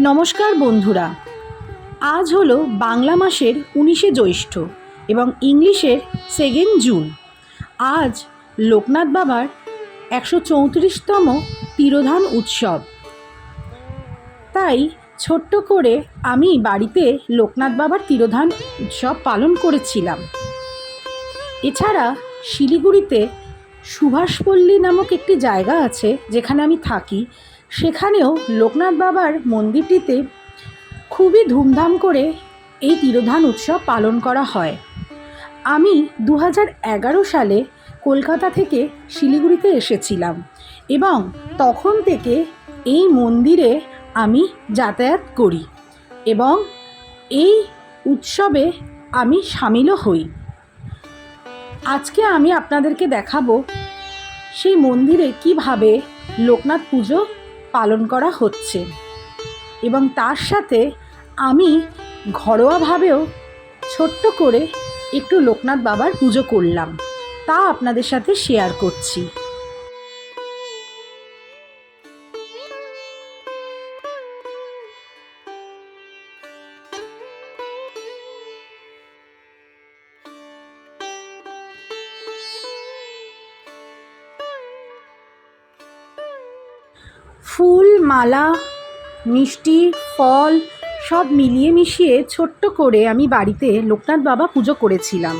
নমস্কার বন্ধুরা। আজ হলো বাংলা মাসের উনিশে জ্যৈষ্ঠ এবং ইংলিশের সেকেন্ড জুন। আজ লোকনাথ বাবার একশো চৌত্রিশতম তিরোধান উৎসব। তাই ছোট্ট করে আমি বাড়িতে লোকনাথ বাবার তিরোধান উৎসব পালন করেছিলাম। এছাড়া শিলিগুড়িতে সুভাষপল্লী নামক একটি জায়গা আছে যেখানে আমি থাকি। সেখানেও লোকনাথ বাবার মন্দিরটিতে খুবই ধুমধাম করে এই তিরোধান উৎসব পালন করা হয়। আমি দু সালে কলকাতা থেকে শিলিগুড়িতে এসেছিলাম এবং তখন থেকে এই মন্দিরে আমি যাতায়াত করি এবং এই উৎসবে আমি সামিলও হই। আজকে আমি আপনাদেরকে দেখাবো সেই মন্দিরে কীভাবে লোকনাথ পুজো পালন করা হচ্ছে। এবং তার সাথে আমি ঘরোয়াভাবেও ছোট্ট করে একটু লোকনাথ বাবার পুজো করলাম। তা আপনাদের সাথে শেয়ার করছি। ফুল, মালা, মিষ্টি, ফল সব মিলিয়ে মিশিয়ে ছোট্ট করে আমি বাড়িতে লোকনাথ বাবা পুজো করেছিলাম।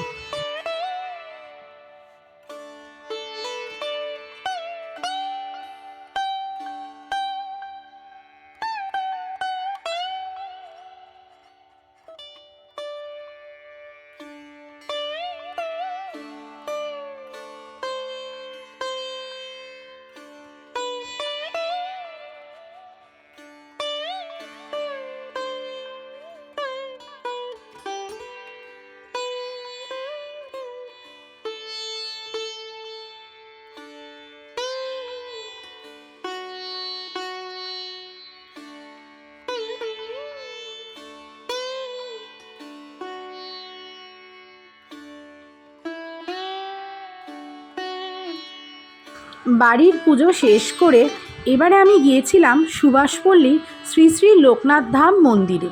বাড়ির পুজো শেষ করে এবারে আমি গিয়েছিলাম সুভাষপল্লী শ্রী শ্রী লোকনাথ ধাম মন্দিরে।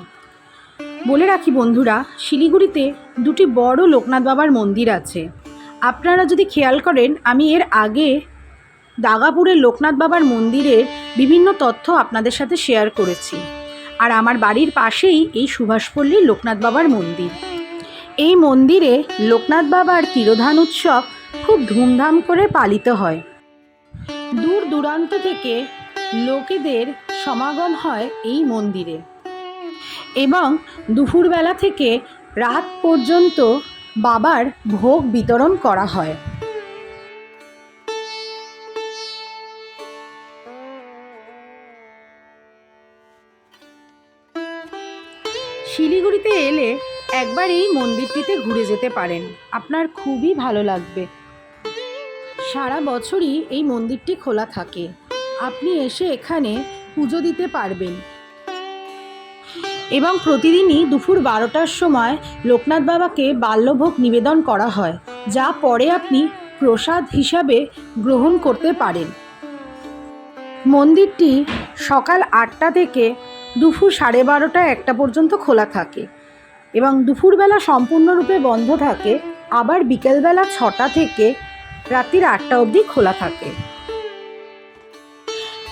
বলে রাখি বন্ধুরা, শিলিগুড়িতে দুটি বড় লোকনাথ বাবার মন্দির আছে। আপনারা যদি খেয়াল করেন, আমি এর আগে দাগাপুরের লোকনাথ বাবার মন্দিরের বিভিন্ন তথ্য আপনাদের সাথে শেয়ার করেছি। আর আমার বাড়ির পাশেই এই সুভাষপল্লীর লোকনাথ বাবার মন্দির। এই মন্দিরে লোকনাথ বাবার তিরোধান উৎসব খুব ধুমধাম করে পালিত হয়। দূর দূরান্ত থেকে লোকেদের সমাগম হয় এই মন্দিরে। এবং দুপুরবেলা থেকে রাত পর্যন্ত বাবার ভোগ বিতরণ করা হয়। শিলিগুড়িতে এলে একবার এই মন্দিরটিতে ঘুরে যেতে পারেন। আপনার খুবই ভালো লাগবে। সারা বছরই এই মন্দিরটি খোলা থাকে। আপনি এসে এখানে পুজো দিতে পারবেন। এবং প্রতিদিনই দুপুর বারোটার সময় লোকনাথ বাবাকে বাল্যভোগ নিবেদন করা হয়, যা পরে আপনি প্রসাদ হিসাবে গ্রহণ করতে পারেন। মন্দিরটি সকাল আটটা থেকে দুপুর সাড়ে বারোটা একটা পর্যন্ত খোলা থাকে এবং দুপুরবেলা সম্পূর্ণরূপে বন্ধ থাকে, আবার বিকেলবেলা ছটা থেকে রাত্রির আটটা অবধি খোলা থাকে।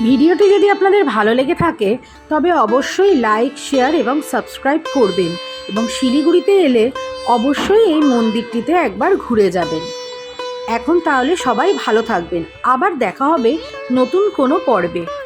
ভিডিওটি যদি আপনাদের ভালো লেগে থাকে, তবে অবশ্যই লাইক, শেয়ার এবং সাবস্ক্রাইব করবেন এবং শিলিগুড়িতে এলে অবশ্যই এই মন্দিরটিতে একবার ঘুরে যাবেন। এখন তাহলে সবাই ভালো থাকবেন। আবার দেখা হবে নতুন কোনো পর্বে।